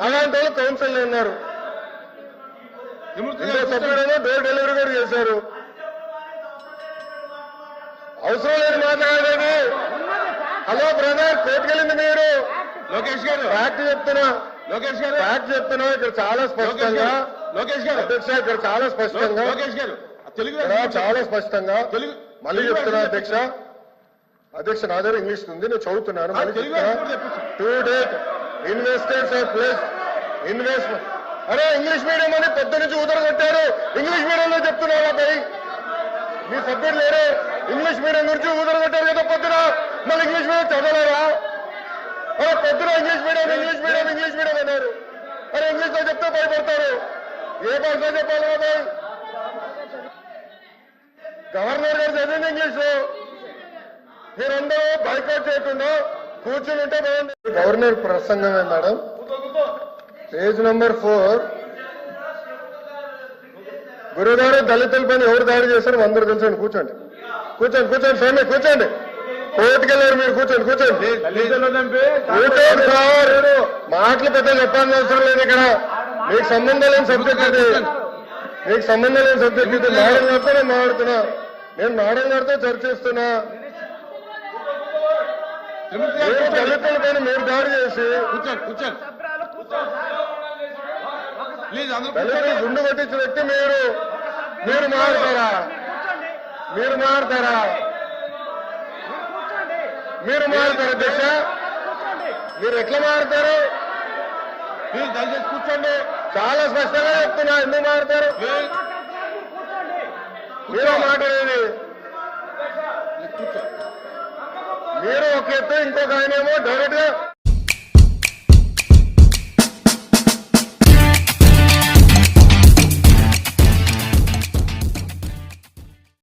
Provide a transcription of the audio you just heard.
అలాంటి వాళ్ళు council. సభ్యుడేమో door delivery కూడా చేశారు. అవసరం లేదు మాట్లాడేది హలో బ్రదర్ కోర్టుకెళ్ళింది మీరు? లోకేష్ గారు. ఫ్యాక్ట్ చెప్తున్నా. లోకేష్ గారు. ఫ్యాక్ట్ చెప్తున్నా ఇక్కడ చాలా స్పష్టంగా. లోకేష్ గారు. అధ్యక్ష ఇక్కడ చాలా స్పష్టంగా. లోకేష్ గారు. తెలుగు చాలా స్పష్టంగా. తెలుగు మళ్ళీ చెప్తున్నా అధ్యక్ష. అధ్యక్ష. నా దగ్గర ఇంగ్లీష్ ఉంది నేను చదువుతున్నాను. మళ్ళీ చెప్తున్నా. To date. Investors or investment అరే ఇంగ్లీష్ మీడియం అని పెద్ద నుంచి ఉదర కొట్టారు. ఇంగ్లీష్ మీడియంలో చెప్తున్నారు అబ్బాయి మీ సభ్యులు లేరే. ఇంగ్లీష్ మీడియం గురించి ఊదర కొట్టారు కదా పొద్దున. మళ్ళీ ఇంగ్లీష్ మీడియం చదవలేరా? అరే పొద్దున English medium English medium English medium అన్నారు. అరే ఇంగ్లీష్లో చెప్తే భయపడతారు. ఏ భాషలో చెప్పాలి అబ్బాయి గవర్నర్ గారు చదివింది ఇంగ్లీష్ మీరందరూ బైకౌట్ చేయకుండా కూర్చుని ఉంటే గవర్నర్ ప్రసంగమే మేడం. Page number four. గురుగారు దళితుల పైన ఎవరు దాడి చేశారు అందరూ తెలుసండి కూర్చోండి. కూర్చోండి కూర్చోండి స్వామి కూర్చోండి. కోర్టుకెళ్ళారు మీరు కూర్చోండి కూర్చోండి. కూర్చోండి సార్. మాటలు పెద్ద చెప్పాల్సిన అవసరం లేదు ఇక్కడ. మీకు సంబంధం లేని సబ్జెక్ట్ ఇది. మీకు సంబంధం లేని సబ్జెక్ట్ ఇది. మేడం గారితో నేను మాట్లాడుతున్నా. నేను మేడం గారితో చర్చిస్తున్నా. గారు మీరు మీరు దాడి చేసి దళితులు గుండు కొట్టించిన వ్యక్తి మీరు. మీరు మారుతారా? మీరు మారుతారా? మీరు మారుతారా అధ్యక్ష? మీరు ఎట్లా మారుతారు? ప్లీజ్ దయచేసి కూర్చోండి. చాలా స్పష్టంగా చెప్తున్నా ఎందుకు మారుతారు? మీరు మాట్లాడేది హీరో మీరు ఒక ఎత్తు ఇంకొక ఆయనేమో డైరెక్ట్గా